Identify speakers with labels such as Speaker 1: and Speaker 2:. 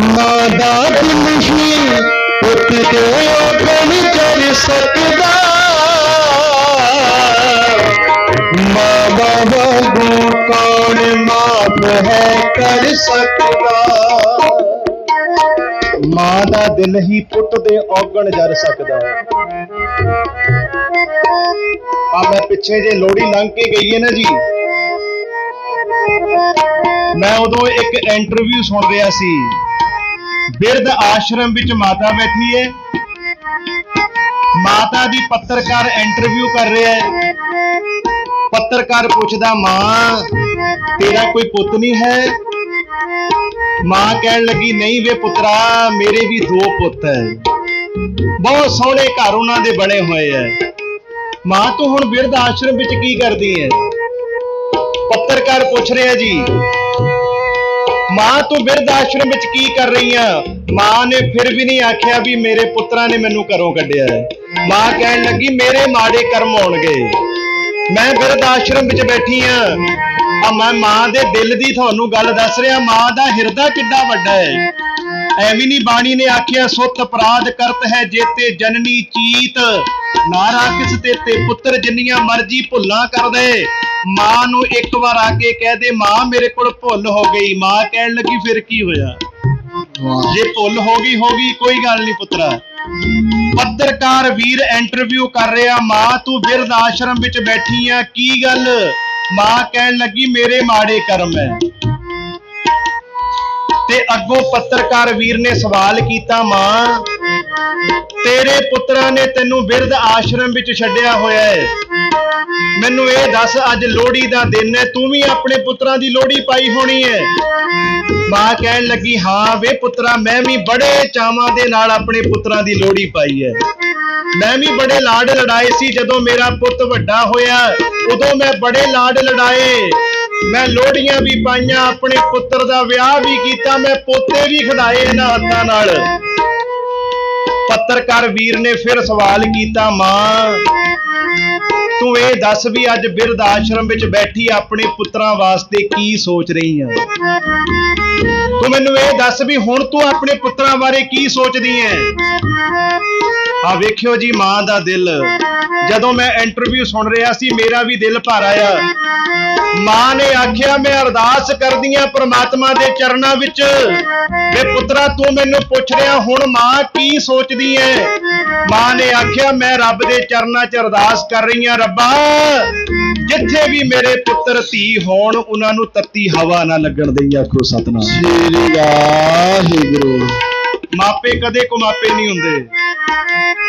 Speaker 1: ਮਾਂ ਦਾ ਪੁੱਤ ਦੇ ਔਗਣ ਕਰ ਸਕਦਾ। ਮਾਂ ਬਾਬੂ ਕੌਣ ਮਾਫ ਹੈ ਕਰ ਸਕਦਾ। ਮਾਂ ਦਾ ਦਿਲ ਹੀ ਪੁੱਤ ਦੇ ਔਗਣ ਜਰ ਸਕਦਾ। ਆ ਮੈਂ ਪਿੱਛੇ ਜੇ ਲੋੜੀ ਲੰਘ ਕੇ ਗਈ ਹੈ ਨਾ ਜੀ, ਮੈਂ ਉਦੋਂ ਇੱਕ ਇੰਟਰਵਿਊ ਸੁਣ ਰਿਹਾ ਸੀ। ਬਿਰਧ ਆਸ਼ਰਮ ਵਿੱਚ ਮਾਤਾ ਬੈਠੀ ਹੈ ਮਾਤਾ ਦੀ ਪੱਤਰਕਾਰ ਇੰਟਰਵਿਊ ਕਰ ਰਿਹਾ ਹੈ ਪੱਤਰਕਾਰ ਪੁੱਛਦਾ, ਮਾਂ, ਤੇਰਾ ਕੋਈ ਪੁੱਤ ਨਹੀਂ ਹੈ? ਮਾਂ ਕਹਿਣ ਲੱਗੀ, ਨਹੀਂ ਵੇ ਪੁੱਤਰਾ, ਮੇਰੇ ਵੀ ਦੋ ਪੁੱਤ ਹੈ। ਬਹੁਤ ਸੋਹਣੇ ਘਰ ਉਹਨਾਂ ਦੇ ਬਣੇ ਹੋਏ ਐ ਮਾਂ, ਤੂੰ ਹੁਣ ਬਿਰਧ ਆਸ਼ਰਮ ਵਿੱਚ ਕੀ ਕਰਦੀ ਹੈ ਪੱਤਰਕਾਰ ਪੁੱਛ ਰਿਹਾ ਜੀ ਮਾਂ ਤੂੰ ਬਿਰਧ ਆਸ਼ਰਮ ਵਿੱਚ ਕੀ ਕਰ ਰਹੀ ਆ? ਮਾਂ ਨੇ ਫਿਰ ਵੀ ਨਹੀਂ ਆਖਿਆ ਵੀ ਮੇਰੇ ਪੁੱਤਰਾਂ ਨੇ ਮੈਨੂੰ ਘਰੋਂ ਕੱਢਿਆ ਹੈ। ਮਾਂ ਕਹਿਣ ਲੱਗੀ, ਮੇਰੇ ਮਾੜੇ ਕਰਮ ਹੋਣਗੇ ਮੈਂ ਬਿਰਧ ਆਸ਼ਰਮ ਵਿੱਚ ਬੈਠੀ ਆ। ਆ ਮੈਂ ਮਾਂ ਦੇ ਦਿਲ ਦੀ ਤੁਹਾਨੂੰ ਗੱਲ ਦੱਸ ਰਿਹਾ, ਮਾਂ ਦਾ ਹਿਰਦਾ ਕਿੱਡਾ ਵੱਡਾ ਹੈ। ਐਵੇਂ ਨਹੀਂ ਬਾਣੀ ਨੇ ਆਖਿਆ, ਸੁੱਤ ਅਪਰਾਧ ਕਰਤ ਹੈ ਜੇਤੇ ਜਨਨੀ ਚੀਤ। ਨਾਰਾ ਕਿਸ ਤੇ ਤੇ ਪੁੱਤਰ ਜਿੰਨੀਆਂ ਮਰਜ਼ੀ ਭੁੱਲਾਂ ਕਰਦੇ। ਮਾਂ ਨੂੰ ਇੱਕ ਵਾਰ ਆ ਕੇ ਕਹਿ ਦੇ ਮਾਂ ਮੇਰੇ ਕੋਲ ਭੁੱਲ ਹੋ ਗਈ। ਮਾਂ ਕਹਿਣ ਲੱਗੀ ਫਿਰ ਕੀ ਹੋਇਆ? ਜੇ ਭੁੱਲ ਹੋ ਗਈ ਹੋ ਗਈ ਕੋਈ ਗੱਲ ਨਹੀਂ ਪੁੱਤਰਾ। ਪੱਤਰਕਾਰ ਵੀਰ ਇੰਟਰਵਿਊ ਕਰ ਰਿਹਾ ਮਾਂ ਤੂੰ ਬਿਰਧ ਆਸ਼ਰਮ ਵਿੱਚ ਬੈਠੀ ਆ ਕੀ ਗੱਲ? ਮਾਂ ਕਹਿਣ ਲੱਗੀ ਮੇਰੇ ਮਾੜੇ ਕਰਮ ਹੈ। ਤੇ ਅੱਗੋਂ ਪੱਤਰਕਾਰ ਵੀਰ ਨੇ ਸਵਾਲ ਕੀਤਾ, ਮਾਂ, ਤੇਰੇ ਪੁੱਤਰਾਂ ਨੇ ਤੈਨੂੰ ਬਿਰਧ ਆਸ਼ਰਮ ਵਿੱਚ ਛੱਡਿਆ ਹੋਇਆ ਹੈ ਮੈਨੂੰ ਇਹ ਦੱਸ, ਅੱਜ ਲੋਹੜੀ ਦਾ ਦਿਨ ਹੈ, ਤੂੰ ਵੀ ਆਪਣੇ ਪੁੱਤਰਾਂ ਦੀ ਲੋਹੜੀ ਪਾਈ ਹੋਣੀ ਹੈ ਮਾਂ ਕਹਿਣ ਲੱਗੀ, ਹਾਂ ਵੇ ਪੁੱਤਰਾ, ਮੈਂ ਵੀ ਬੜੇ ਚਾਵਾਂ ਦੇ ਨਾਲ ਆਪਣੇ ਪੁੱਤਰਾਂ ਦੀ ਲੋਹੜੀ ਪਾਈ ਹੈ ਮੈਂ ਵੀ ਬੜੇ ਲਾਡ ਲੜਾਏ ਸੀ ਜਦੋਂ ਮੇਰਾ ਪੁੱਤ ਵੱਡਾ ਹੋਇਆ, ਉਦੋਂ ਮੈਂ ਬੜੇ ਲਾਡ ਲੜਾਏ। ਮੈਂ ਲੋਹੜੀਆਂ ਵੀ ਪਾਈਆਂ, ਆਪਣੇ ਪੁੱਤਰ ਦਾ ਵਿਆਹ ਵੀ ਕੀਤਾ, ਮੈਂ ਪੋਤੇ ਵੀ ਖਿਡਾਏ ਇਹਨਾਂ ਹੱਥਾਂ ਨਾਲ। ਪੱਤਰਕਾਰ ਵੀਰ ਨੇ ਫਿਰ ਸਵਾਲ ਕੀਤਾ, ਮਾਂ, ਤੂੰ ਇਹ ਦੱਸ ਵੀ ਅੱਜ ਬਿਰਧ ਆਸ਼ਰਮ ਵਿੱਚ ਬੈਠੀ, ਆਪਣੇ ਪੁੱਤਰਾਂ ਵਾਸਤੇ ਕੀ ਸੋਚ ਰਹੀ ਆ? ਤੂੰ ਮੈਨੂੰ ਇਹ ਦੱਸ ਵੀ ਹੁਣ ਤੂੰ ਆਪਣੇ ਪੁੱਤਰਾਂ ਬਾਰੇ ਕੀ ਸੋਚਦੀ ਐ ਆ ਵੇਖਿਓ ਜੀ ਮਾਂ ਦਾ ਦਿਲ। ਜਦੋਂ ਮੈਂ ਇੰਟਰਵਿਊ ਸੁਣ ਰਿਹਾ ਸੀ ਮੇਰਾ ਵੀ ਦਿਲ ਭਰ ਆਇਆ। ਮਾਂ ਨੇ ਆਖਿਆ ਮੈਂ ਅਰਦਾਸ ਕਰਦੀ ਆ ਪ੍ਰਮਾਤਮਾ ਦੇ ਚਰਨਾਂ ਵਿੱਚ ਵੇ ਪੁੱਤਰਾ ਤੂੰ ਮੈਨੂੰ ਪੁੱਛ ਰਿਹਾ ਹੁਣ ਮਾਂ ਕੀ ਸੋਚਦੀ ਐ ਮਾਂ ਨੇ ਆਖਿਆ ਮੈਂ ਰੱਬ ਦੇ ਚਰਨਾਂ 'ਚ ਅਰਦਾਸ ਕਰ ਰਹੀ ਆ ਰੱਬਾ। ਜਿੱਥੇ ਵੀ ਮੇਰੇ ਪੁੱਤਰ ਧੀ ਹੋਣ ਉਹਨਾਂ ਨੂੰ ਤੱਤੀ ਹਵਾ ਨਾ ਲੱਗਣ ਦੇਈ ਆਖੋ ਸਤਨਾਮ।
Speaker 2: ਸ੍ਰੀ ਵਾਹਿਗੁਰੂ।
Speaker 1: ਮਾਪੇ ਕਦੇ ਕੁਮਾਪੇ ਨਹੀਂ ਹੁੰਦੇ। Bye.